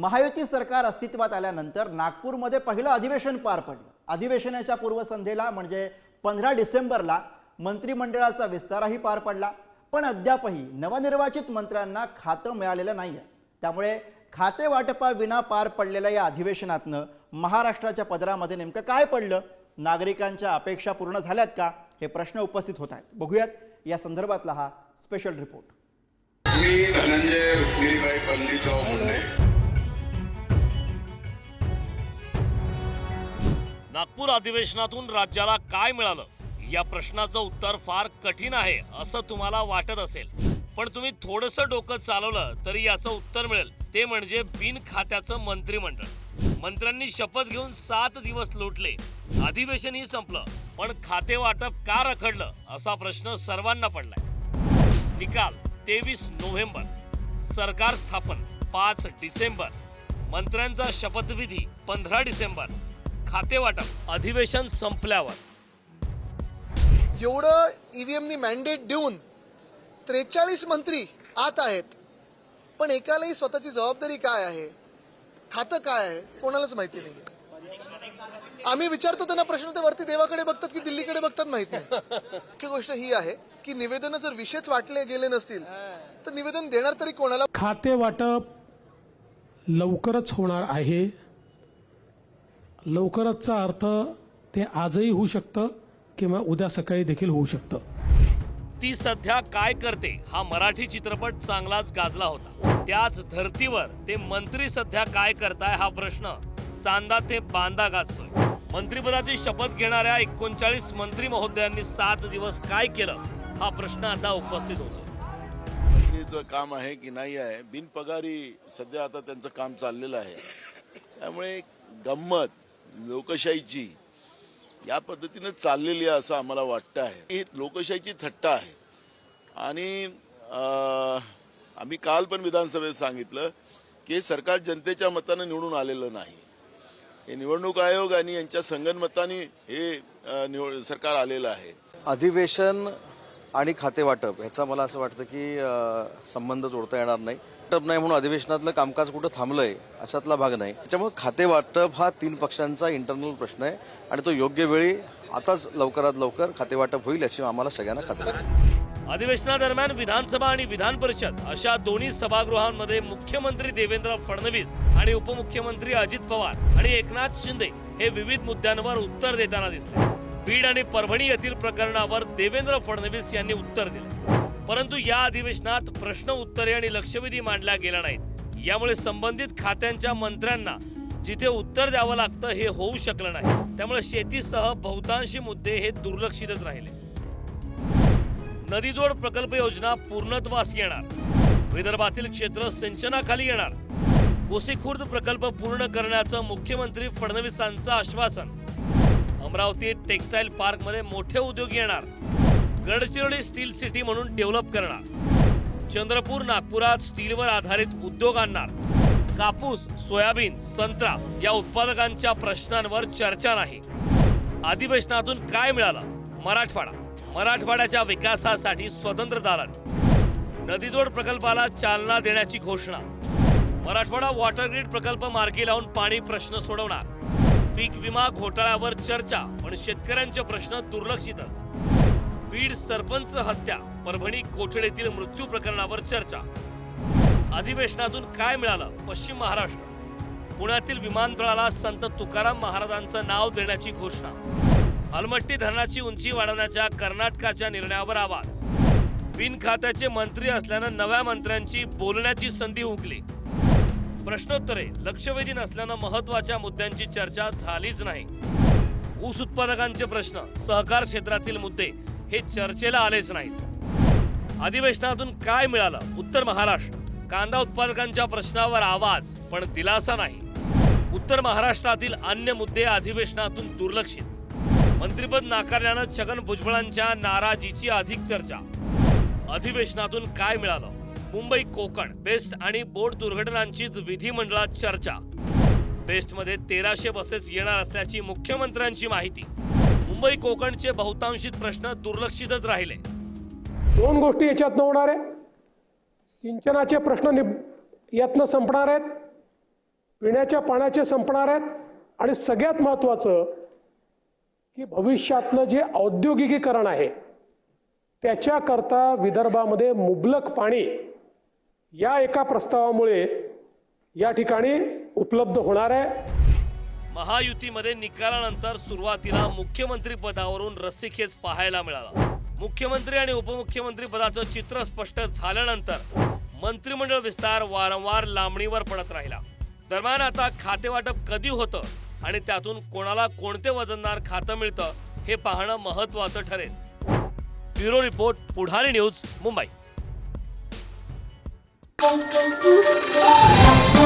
महायुती सरकार अस्तित्वात आल्यानंतर नागपूरमध्ये पहिलं अधिवेशन पार पडलं. अधिवेशनाच्या पूर्वसंध्येला म्हणजे पंधरा डिसेंबरला मंत्रिमंडळाचा विस्तारही पार पडला. पण अद्यापही नवनिर्वाचित मंत्र्यांना खातं मिळालेलं नाही आहे त्यामुळे खाते वाटपाविना पार पडलेल्या या अधिवेशनातनं महाराष्ट्राच्या पदरामध्ये नेमकं काय पडलं? नागरिकांच्या अपेक्षा पूर्ण झाल्यात का? हे प्रश्न उपस्थित होत आहेत. बघूयात. या संदर्भातला हा स्पेशल रिपोर्ट मी धनंजय नागपूर अधिवेशनातून राज्याला काय मिळालं? या प्रश्नाचं उत्तर फार कठीण आहे असं तुम्हाला वाटत असेल. पण तुम्ही थोडंसं डोकं चालवलं तरी याचं उत्तर मिळेल. ते म्हणजे बिन खात्याचं मंत्रिमंडळ. मंत्र्यांनी शपथ घेऊन सात दिवस लोटले. अधिवेशनही संपलं. पण खाते वाटप का रखडलं असा प्रश्न सर्वांना पडलाय. निकाल तेवीस नोव्हेंबर. सरकार स्थापन पाच डिसेंबर. मंत्र्यांचा शपथविधी पंधरा डिसेंबर. खाते वाटप. अधिवेशन संपल्यावर. जेवढं ईव्हीएमनी मॅन्डेट देऊन त्रेचाळीस मंत्री आत आहेत. पण एकालाही स्वतःची जबाबदारी काय आहे? खातं काय आहे? कोणालाच माहिती नाही आम्ही विचारतो त्यांना प्रश्न ते वरती देवाकडे बघतात की दिल्लीकडे बघतात माहीत नाही. मुख्य गोष्ट ही आहे की निवेदन जर विषयच वाटले गेले नसतील तर निवेदन देणार तरी कोणाला खाते वाटप लवकरच होणार आहे. लवकरचचा अर्थ ते आजही होऊ शकतं किंवा उद्या सकाळी देखील होऊ शकतं. ती सध्या काय करते हा मराठी चित्रपट चांगलाच गाजला होता. त्याच धर्तीवर ते मंत्री सध्या काय करताय हा प्रश्न चांदा ते बांदा गाजतोय. मंत्रिपदाची शपथ घेणाऱ्या एकोणचाळीस मंत्री महोदयांनी सात दिवस काय केलं हा प्रश्न आता उपस्थित होतो काम आहे की नाही आहे? बिनपगारी सध्या आता त्यांचं काम चाललेलं आहे. त्यामुळे गंमत लोकशाहीची या पद्धतीनं चाललेली आहे असं आम्हाला वाटतं आहे. ही लोकशाहीची थट्टा आहे. आणि आम्ही काल पण विधानसभेत सांगितलं की सरकार जनतेच्या मतानं निवडून आलेलं नाही. हे निवडणूक आयोग आणि यांच्या संगनमताने हे निवड सरकार आलेलं आहे. अधिवेशन आणि खाते वाटप. ह्याचा मला असं वाटतं की संबंध जोडता येणार नाही. वाटप नाही म्हणून अधिवेशनातलं कामकाज कुठं थांबलंय अशातला भाग नाही. त्याच्यामुळे खाते वाटप हा तीन पक्षांचा इंटरनल प्रश्न आहे आणि तो योग्य वेळी आताच लवकरात लवकर खाते वाटप होईल याची आम्हाला सगळ्यांना खात्री आहे. अधिवेशनादरम्यान विधानसभा आणि विधान परिषद अशा दोन्ही सभागृहांमध्ये मुख्यमंत्री देवेंद्र फडणवीस आणि उपमुख्यमंत्री अजित पवार आणि एकनाथ शिंदे हे विविध मुद्द्यांवर उत्तर देताना दिसले. बीड आणि परभणी येथील प्रकरणावर देवेंद्र फडणवीस यांनी उत्तर दिले. परंतु या अधिवेशनात प्रश्न उत्तरे आणि लक्षवेधी मांडल्या गेल्या नाहीत. यामुळे संबंधित खात्यांच्या मंत्र्यांना जिथे उत्तर द्यावं लागतं हे होऊ शकलं नाही. त्यामुळे शेतीसह बहुतांशी मुद्दे हे दुर्लक्षितच राहिले. नदीजोड प्रकल्प योजना पूर्णत्वास येणार. विदर्भातील क्षेत्र सिंचनाखाली येणार. गोसीखुर्द प्रकल्प पूर्ण करण्याचं मुख्यमंत्री फडणवीसांचं आश्वासन. अमरावती टेक्सटाईल पार्कमध्ये मोठे उद्योग येणार. गडचिरोली स्टील सिटी म्हणून डेव्हलप करणार. चंद्रपूर नागपुरात स्टीलवर आधारित उद्योग आणणार. कापूस सोयाबीन संत्रा या उत्पादकांच्या प्रश्नांवर चर्चा नाही. अधिवेशनातून काय मिळालं? मराठवाडा. मराठवाड्याच्या विकासासाठी स्वतंत्र दालन. नदीजोड प्रकल्पाला चालना देण्याची घोषणा. मराठवाडा वॉटर ग्रीड प्रकल्प मार्गी लावून पाणी प्रश्न सोडवणार. पीक विमा घोटाळ्यावर चर्चा पण शेतकऱ्यांचे प्रश्न दुर्लक्षितच. बीड सरपंच हत्या परभणी कोठडीतील मृत्यू प्रकरणावर चर्चा. अधिवेशनातून काय मिळालं? पश्चिम महाराष्ट्र. पुण्यातील विमानतळाला संत तुकाराम महाराजांचं नाव देण्याची घोषणा. अलमट्टी धरणाची उंची वाढवण्याच्या कर्नाटकाच्या निर्णयावर आवाज. बिनखात्याचे मंत्री असल्यानं नव्या मंत्र्यांची बोलण्याची संधी हुकली. प्रश्नोत्तरे लक्षवेधी नसल्यानं महत्त्वाच्या मुद्द्यांची चर्चा झालीच नाही. ऊस उत्पादकांचे प्रश्न सहकार क्षेत्रातील मुद्दे हे चर्चेला आलेच नाहीत. अधिवेशनातून काय मिळालं? उत्तर महाराष्ट्र. कांदा उत्पादकांच्या प्रश्नावर आवाज पण दिलासा नाही. उत्तर महाराष्ट्रातील अन्य मुद्दे अधिवेशनातून दुर्लक्षित. मंत्रिपद नाकारल्यानं छगन भुजबळांच्या नाराजीची अधिक चर्चा. अधिवेशनातून काय मिळालं? मुंबई कोकण बेस्ट आणि बोट दुर्घटनांचीच विधिमंडळात चर्चा. बेस्टमध्ये तेराशे बसेस येणार असल्याची मुख्यमंत्र्यांची माहिती. मुंबई कोकणचे बहुतांशी प्रश्न दुर्लक्षितच राहिले. दोन गोष्टी याच्यातनं होणार आहे. सिंचनाचे प्रश्न निप यातनं संपणार आहेत. पिण्याच्या पाण्याचे संपणार आहेत. आणि सगळ्यात महत्त्वाचं की भविष्यातलं जे औद्योगिकीकरण आहे त्याच्याकरता विदर्भामध्ये मुबलक पाणी या एका प्रस्तावामुळे या ठिकाणी उपलब्ध होणार आहे. महायुतीमध्ये निकालानंतर सुरुवातीला मुख्यमंत्री पदावरून रस्सीखेच पाहायला मिळाला. मुख्यमंत्री आणि उपमुख्यमंत्री पदाचं चित्र स्पष्ट झाल्यानंतर मंत्रिमंडळ विस्तार वारंवार लांबणीवर पडत राहिला. दरम्यान आता खातेवाटप कधी होतं आणि त्यातून कोणाला कोणते वजनदार खातं मिळतं हे पाहणं महत्वाचं ठरेल. Bureau report Pudhari news Mumbai. Bom, bom, bom, bom.